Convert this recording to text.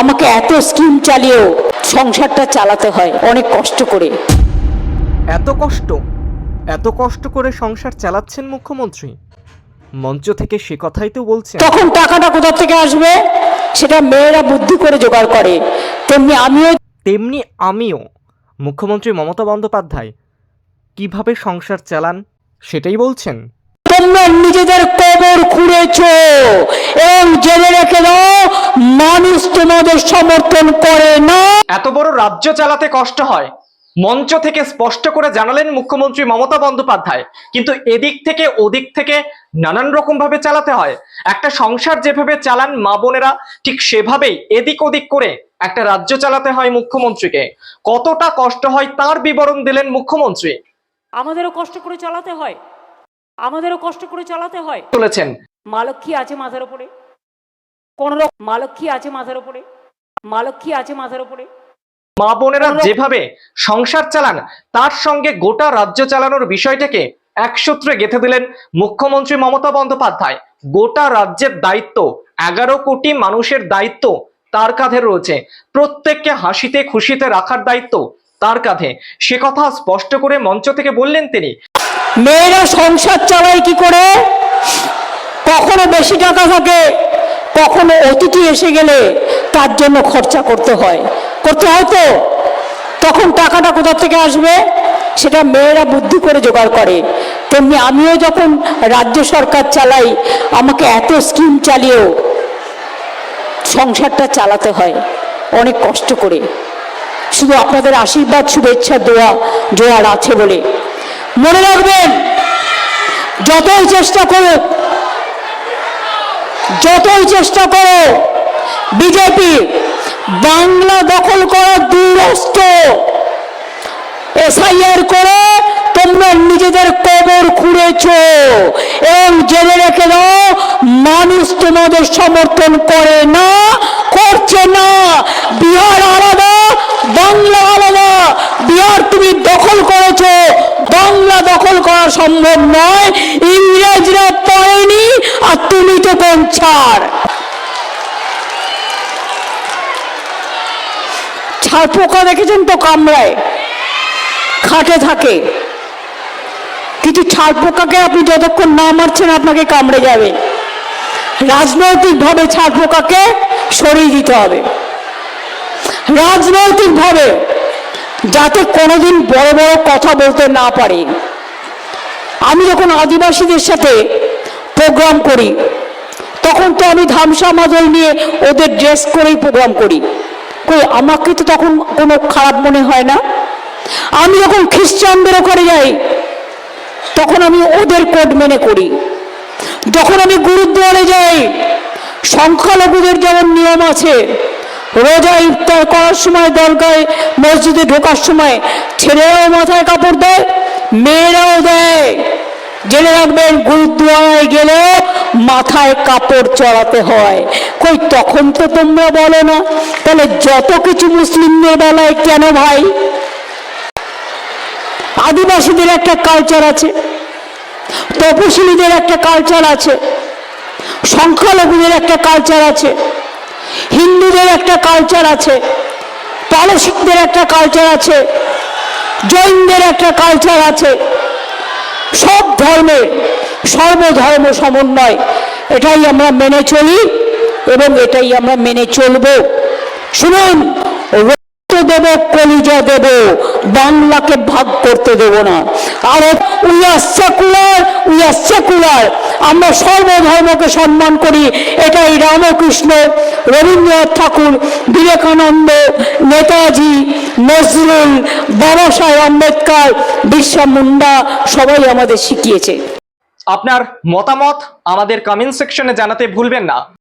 আমাকে এত স্কিম চালিয়েও সংসারটা চালাতে হয় অনেক কষ্ট করে। এত কষ্ট? এত কষ্ট করে সংসার চালাচ্ছেন মুখ্যমন্ত্রী? মঞ্চ থেকে সে কথাই তো বলছেন। তখন টাকাটা কোথা থেকে আসবে? সেটা মেয়েরা বুদ্ধি করে জোগাড় করে। তেমনি আমিও তেমনি আমিও। মুখ্যমন্ত্রী মমতা বন্দ্যোপাধ্যায় কীভাবে সংসার চালান সেটাই বলছেন। তোমরা নিজেদের কবর খুঁড়েছো। এবং জেনে রেখে দাও মানুষ তোমাদের সমর্থন করে না। এত বড় রাজ্য চালাতে কষ্ট হয়। মঞ্চ থেকে স্পষ্ট করে জানালেন মুখ্যমন্ত্রী মমতা বন্দ্যোপাধ্যায়। কিন্তু এদিক থেকে ওদিক থেকে নানান রকম ভাবে চালাতে হয়। একটা সংসার যেভাবে চালান মা বোনেরা ঠিক সেভাবেই এদিক ওদিক করে একটা রাজ্য চালাতে হয় মুখ্যমন্ত্রীকে। কতটা কষ্ট হয় তার বিবরণ দিলেন মুখ্যমন্ত্রী। আমাদেরও কষ্ট করে চালাতে হয়। আমাদেরও কষ্ট করে চালাতে হয়। মালক্ষী আছে মাথার উপরে। কোন রকম মালক্ষী আছে মাথার উপরে। মালক্ষী আছে মাথার উপরে। মা বোনেরা যেভাবে সংসার চালান তার সঙ্গে গোটা রাজ্য চালানোর বিষয়টাকে এক সূত্রে গেঁথে দিলেন মুখ্যমন্ত্রী মমতা বন্দ্যোপাধ্যায়। গোটা রাজ্যের দায়িত্ব এগারো কোটি মানুষের দায়িত্ব তার কাঁধে রয়েছে। প্রত্যেককে হাসিতে খুশিতে রাখার দায়িত্ব তার কাঁধে। সে কথা স্পষ্ট করে মঞ্চ থেকে বললেন তিনি। মেয়েরা সংসার চালায় কি করে? কখনো বেশি টাকা থাকে, কখনো অতিথি এসে গেলে তার জন্য খরচা করতে হয়। করতে হয় তো? তখন টাকাটা কোথা থেকে আসবে? সেটা মেয়েরা বুদ্ধি করে জোগাড় করে। তেমনি আমিও যখন রাজ্য সরকার চালাই, আমাকে এত স্কিম চালিয়েও সংসারটা চালাতে হয়, অনেক কষ্ট করে। শুধু আপনাদের আশীর্বাদ, শুভেচ্ছা, দোয়া, জোয়ার আছে বলে। মনে রাখবেন, যতই চেষ্টা করো যতই চেষ্টা করো বিজেপি বাংলা দখল করা দুরস্ত। এসআইআর করে তোমরা নিজেদের কবর খুঁড়েছ এবং জেনে রেখে দাও। মানুষ তোমাদের সমর্থন করে না, করছে না। বিহার আলাদা বাংলা আলাদা বিহার তুমি দখল করেছ। বাংলা দখল করা সম্ভব নয়। ইংরেজরা পারেনি আর তুমি তো ছাড় ছাড় পোকা দেখেছেন তো কামড়ায় খাটে থাকে। কিন্তু ছাড় পোকাকে আপনি যতক্ষণ না মারছেন, আপনাকে কামড়ে যাবে। রাজনৈতিকভাবে ছাড় পোকাকে সরিয়ে দিতে হবে। রাজনৈতিকভাবে যাতে কোনোদিন বড় বড় কথা বলতে না পারে। আমি যখন আদিবাসীদের সাথে প্রোগ্রাম করি, তখন তো আমি ধামসা মাদল নিয়ে ওদের ড্রেস করেই প্রোগ্রাম করি। আমাকে তো তখন কোনো খারাপ মনে হয় না? আমি যখন খ্রিস্টানদের ওখানে যাই, তখন আমি ওদের কোড মেনে করি। যখন আমি গুরুদ্বারে যাই, সংখ্যালঘুদের যেমন নিয়ম আছে রোজা ইফতার করার সময় দরগায় মসজিদে ঢোকার সময় ছেলেরাও মাথায় কাপড় দেয়, মেয়েরাও দেয়। জেনে রাখবেন, গুরুদ্বারায় গেলে মাথায় কাপড় চড়াতে হয়। কই, তখন তো তোমরা বলো না। তাহলে যত কিছু মুসলিমদের বেলায় কেন ভাই? আদিবাসীদের একটা কালচার আছে, তপশিলীদের একটা কালচার আছে, সংখ্যালঘুদের একটা কালচার আছে। হিন্দুদের একটা কালচার আছে, পারসিকদের একটা কালচার আছে, জৈনদের একটা কালচার আছে। সব ধর্মের সর্বধর্ম সমন্বয়, এটাই আমরা মেনে চলি এবং এটাই আমরা মেনে চলব। শুনুন দেব, কলিজা দেব, বাংলাকে ভাগ করতে দেব না। আর we are secular, we are secular. আমরা সর্বধর্মকে সম্মান করি, এটাই রামকৃষ্ণ, রবীন্দ্রনাথ ঠাকুর, বিবেকানন্দ, নেতাজি, নজরুল, বাবা সাহেব আম্বেদকর বিশ্বা মুন্ডা, সবাই আমাদের শিখিয়েছে। আপনার মতামত আমাদের কমেন্ট সেকশনে জানাতে ভুলবেন না।